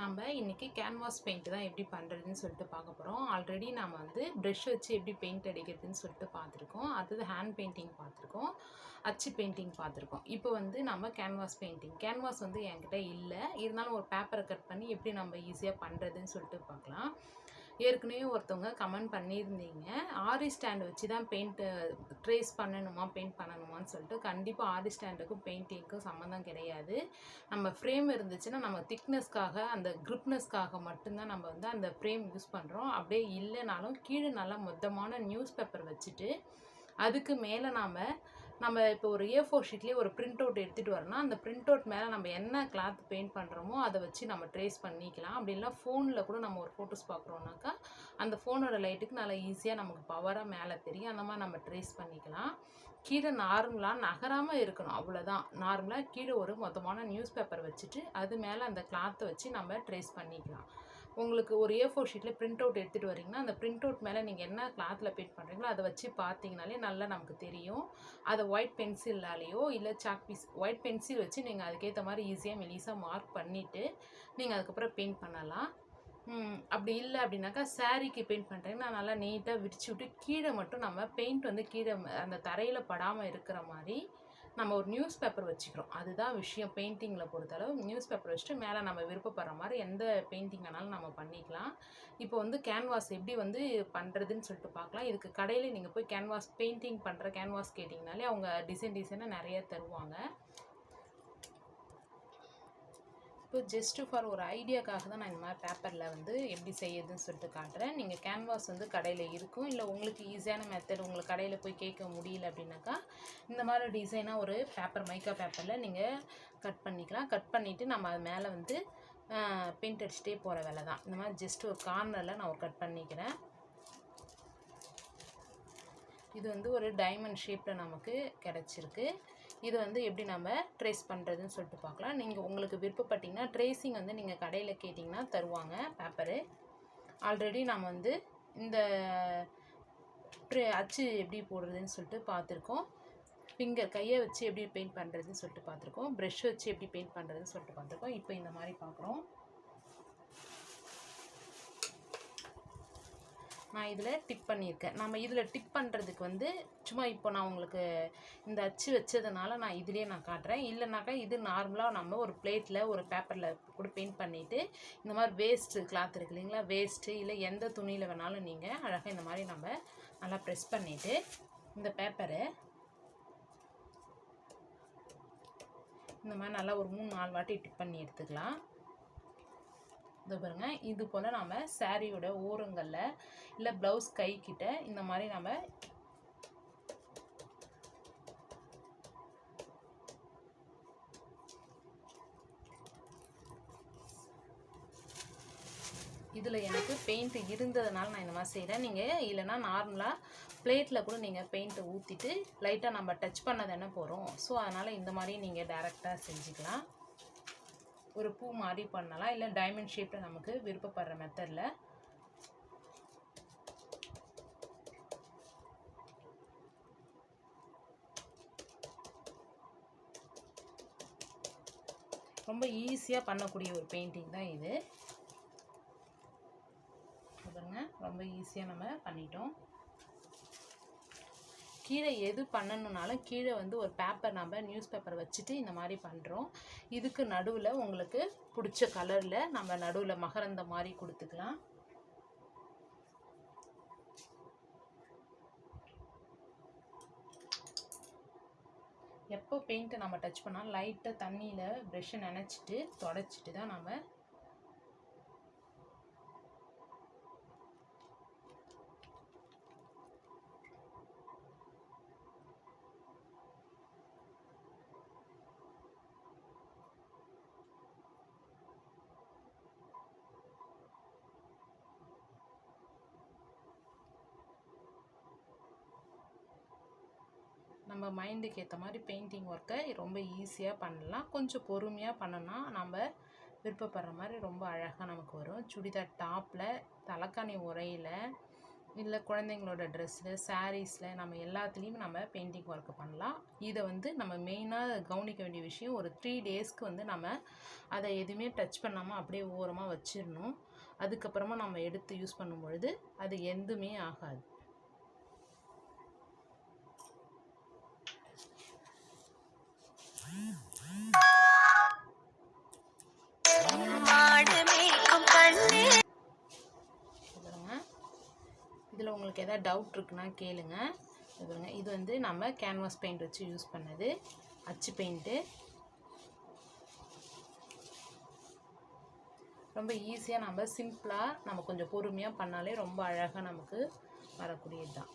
நம்ம இன்றைக்கி canvas paint தான் எப்படி பண்ணுறதுன்னு சொல்லிட்டு பார்க்க போகிறோம் ஆல்ரெடி நம்ம வந்து ப்ரெஷ் வச்சு எப்படி பெயிண்ட் அடிக்கிறதுன்னு சொல்லிட்டு பார்த்துருக்கோம். அடுத்தது ஹேண்ட் பெயிண்டிங் பார்த்துருக்கோம். அச்சு பெயிண்டிங் பார்த்துருக்கோம். இப்போ வந்து நம்ம கேன்வாஸ் பெயிண்டிங் கேன்வாஸ் வந்து என்கிட்ட இல்லை. இருந்தாலும் ஒரு பேப்பரை கட் பண்ணி எப்படி நம்ம ஈஸியாக பண்ணுறதுன்னு சொல்லிட்டு பார்க்கலாம். ஏற்கனவே ஒருத்தவங்க கமெண்ட் பண்ணியிருந்தீங்க. ஆரி ஸ்டாண்ட் வச்சு தான் பெயிண்ட்டு ட்ரேஸ் பண்ணணுமா பெயிண்ட் பண்ணணுமான்னு சொல்லிட்டு கண்டிப்பாக ஆரி ஸ்டாண்டுக்கும் பெயிண்டிங்க்கும் சம்மந்தம் கிடையாது. நம்ம ஃப்ரேம் இருந்துச்சுன்னா நம்ம திக்னஸ்க்காக அந்த க்ரிப்னஸ்க்காக மட்டும்தான் நம்ம வந்து அந்த ஃப்ரேம் யூஸ் பண்ணுறோம் அப்படியே இல்லைனாலும் கீழே நல்லா மொத்தமான நியூஸ் பேப்பர் வச்சுட்டு அதுக்கு மேலே நாம் நம்ம இப்போ ஒரு ஏ ஃபோர் ஷீட்லேயே ஒரு பிரிண்ட் அவுட் எடுத்துகிட்டு வரோம்னா அந்த பிரிண்ட் அவுட் மேலே நம்ம என்ன கிளாத் பெயிண்ட் பண்ணுறோமோ அதை வச்சு நம்ம ட்ரேஸ் பண்ணிக்கலாம். அப்படி ஃபோனில் கூட நம்ம ஒரு ஃபோட்டோஸ் பார்க்குறோம்னாக்கா அந்த ஃபோனோட லைட்டுக்கு நல்லா ஈஸியாக நமக்கு பவராக மேலே தெரியும். அந்த மாதிரி நம்ம ட்ரேஸ் பண்ணிக்கலாம். கீழே நார்மலாக நகராமல் இருக்கணும். அவ்வளோதான் நார்மலாக கீழே ஒரு மொத்தமான நியூஸ் பேப்பர் வச்சுட்டு அது மேலே அந்த கிளாத்தை வச்சு நம்ம ட்ரேஸ் பண்ணிக்கலாம். உங்களுக்கு ஒரு ஏ ஃபோர் ஷீட்டில் பிரிண்ட் அவுட் எடுத்துகிட்டு வரீங்கன்னா அந்த பிரிண்ட் அவுட் மேலே நீங்கள் என்ன கிளாத்தில் பெயிண்ட் பண்ணுறீங்களோ அதை வச்சு பார்த்தீங்கனாலே நல்லா நமக்கு தெரியும். அதை ஒயிட் பென்சில்லாலேயோ இல்லை சாக் பீஸ் ஒயிட் பென்சில் வச்சு நீங்கள் அதுக்கேற்ற மாதிரி ஈஸியாக மெலிசாக மார்க் பண்ணிவிட்டு நீங்கள் அதுக்கப்புறம் பெயிண்ட் பண்ணலாம். அப்படி இல்லை அப்படின்னாக்கா சாரீக்கு பெயிண்ட் பண்ணுறீங்கன்னா நல்லா நீட்டாக விரிச்சு விட்டு கீழே மட்டும் நம்ம பெயிண்ட் வந்து கீழே அந்த தரையில் படாமல் இருக்கிற மாதிரி நம்ம ஒரு நியூஸ் பேப்பர் வச்சுக்கிறோம். அதுதான் விஷயம் பெயிண்டிங்கில் பொறுத்தளவு. நியூஸ் பேப்பர் வச்சுட்டு மேலே நம்ம விருப்பப்படுற மாதிரி எந்த பெயிண்டிங் வேணாலும் நம்ம பண்ணிக்கலாம். இப்போ வந்து கேன்வாஸ் எப்படி வந்து பண்ணுறதுன்னு சொல்லிட்டு பார்க்கலாம். இதுக்கு கடையில் நீங்கள் போய் கேன்வாஸ் பெயிண்டிங் பண்ணுற கேன்வாஸ் கேட்டிங்கனாலே அவங்க டிசைன் டிசைனாக நிறைய தருவாங்க. இப்போ ஜஸ்ட்டு ஃபார் ஒரு ஐடியாக்காக தான் நான் இந்த மாதிரி பேப்பரில் வந்து எப்படி செய்யுதுன்னு சொல்லிட்டு காட்டுறேன். நீங்கள் கேன்வாஸ் வந்து கடையில் இருக்கும். இல்லை உங்களுக்கு ஈஸியான மெத்தட் உங்களுக்கு கடையில் போய் கேட்க முடியல அப்படின்னாக்கா இந்த மாதிரி டிசைனாக ஒரு பேப்பர் மைக்கா பேப்பரில் நீங்கள் கட் பண்ணிக்கலாம். கட் பண்ணிவிட்டு நம்ம அது மேலே வந்து பெயிண்ட் அடிச்சுட்டே போகிற வேலை தான். இந்த மாதிரி ஜஸ்ட் ஒரு கார்னரில் நான் ஒரு கட் பண்ணிக்கிறேன். இது வந்து ஒரு டைமண்ட் ஷேப்பில் நமக்கு கிடச்சிருக்கு. இது வந்து எப்படி நம்ம ட்ரேஸ் பண்ணுறதுன்னு சொல்லிட்டு பார்க்கலாம் நீங்கள் உங்களுக்கு விருப்பப்பட்டீங்கன்னா ட்ரேசிங் வந்து நீங்கள் கடையில் கேட்டிங்கன்னா தருவாங்க பேப்பரு ஆல்ரெடி நாம் வந்து இந்த ட்ரே அச்சு எப்படி போடுறதுன்னு சொல்லிட்டு பார்த்துருக்கோம் ஃபிங்கர் கையை வச்சு எப்படி பெயிண்ட் பண்ணுறதுன்னு சொல்லிட்டு பார்த்துருக்கோம் ப்ரெஷ் வச்சு எப்படி பெயிண்ட் பண்ணுறதுன்னு சொல்லிட்டு பார்த்துருக்கோம் இப்போ இந்த மாதிரி பார்க்குறோம் நான் இதில் டிப் பண்ணியிருக்கேன். நம்ம இதில் டிப் பண்ணுறதுக்கு வந்து சும்மா இப்போ நான் உங்களுக்கு இந்த அச்சு வச்சதுனால நான் இதுலேயே நான் காட்டுறேன். இல்லைனாக்கா இது நார்மலாக நம்ம ஒரு பிளேட்டில் ஒரு பேப்பரில் கூட பெயிண்ட் பண்ணிவிட்டு இந்த மாதிரி வேஸ்ட்டு கிளாத் இருக்கு இல்லைங்களா? வேஸ்ட்டு இல்லை எந்த துணியில் வேணாலும் நீங்கள் அழகாக இந்த மாதிரி நம்ம நல்லா ப்ரெஸ் பண்ணிவிட்டு இந்த பேப்பரை இந்த மாதிரி நல்லா ஒரு மூணு நாலு வாட்டி டிப் பண்ணி எடுத்துக்கலாம். இது பாருங்க. இது போல் நாம் சாரியோட ஓரங்களில் இல்லை ப்ளவுஸ் கை கிட்ட இந்த மாதிரி நம்ம இதில் எனக்கு பெயிண்ட் இருந்ததுனால நான் இந்த மாதிரி செய்கிறேன் நீங்கள் இல்லைன்னா நார்மலாக பிளேட்டில் கூட நீங்கள் பெயிண்ட்டை ஊற்றிட்டு லைட்டாக நம்ம டச் பண்ண தானே போகிறோம் ஸோ அதனால் இந்த மாதிரி நீங்கள் டேரெக்டாக செஞ்சுக்கலாம். ஒரு பூ மாதிரி பண்ணலாம். இல்லை டைமண்ட் ஷேப்பில் நமக்கு விருப்பப்படுற மெத்தடில் ரொம்ப ஈஸியாக பண்ணக்கூடிய ஒரு பெயிண்டிங் தான் இது. பாருங்க ரொம்ப ஈஸியாக நம்ம பண்ணிட்டோம். கீழே எது பண்ணணுன்னாலும் கீழே வந்து ஒரு பேப்பர் நம்ம நியூஸ் பேப்பர் வச்சுட்டு இந்த மாதிரி பண்ணுறோம் இதுக்கு நடுவில் உங்களுக்கு பிடிச்ச கலரில் நம்ம நடுவில் மகரந்த மாதிரி கொடுத்துக்கலாம். எப்போ பெயிண்ட்டை நம்ம டச் பண்ணால் லைட்டாக தண்ணியில் ப்ரெஷ்ஷை நினச்சிட்டு தொடச்சிட்டு தான் நம்ம நம்ம மைண்டுக்கு ஏற்ற மாதிரி பெயிண்டிங் ஒர்க்கை ரொம்ப ஈஸியாக பண்ணலாம். கொஞ்சம் பொறுமையாக பண்ணோன்னா நம்ம விருப்பப்படுற மாதிரி ரொம்ப அழகாக நமக்கு வரும். சுடிதார் டாப்பில் தலைக்காணி உரையில் இல்லை குழந்தைங்களோட ட்ரெஸ்ஸில் சாரீஸில் நம்ம எல்லாத்துலேயும் நம்ம பெயிண்டிங் ஒர்க் பண்ணலாம். இதை வந்து நம்ம மெயினாக கவனிக்க வேண்டிய விஷயம் ஒரு த்ரீ டேஸ்க்கு வந்து நம்ம அதை எதுவுமே டச் பண்ணாமல் அப்படியே ஓரமாக வச்சிடணும். அதுக்கப்புறமா நம்ம எடுத்து யூஸ் பண்ணும் பொழுது அது எதுவுமே ஆகாது. உங்களுக்கு எதாவது டவுட் இருக்குன்னா கேளுங்க. இது இது வந்து நம்ம கேன்வாஸ் பெயிண்ட் வச்சு யூஸ் பண்ணது. அச்சு பெயிண்ட்டு ரொம்ப ஈஸியாக நம்ம சிம்பிளாக நம்ம கொஞ்சம் பொறுமையாக பண்ணாலே ரொம்ப அழகாக நமக்கு வரக்கூடியது தான்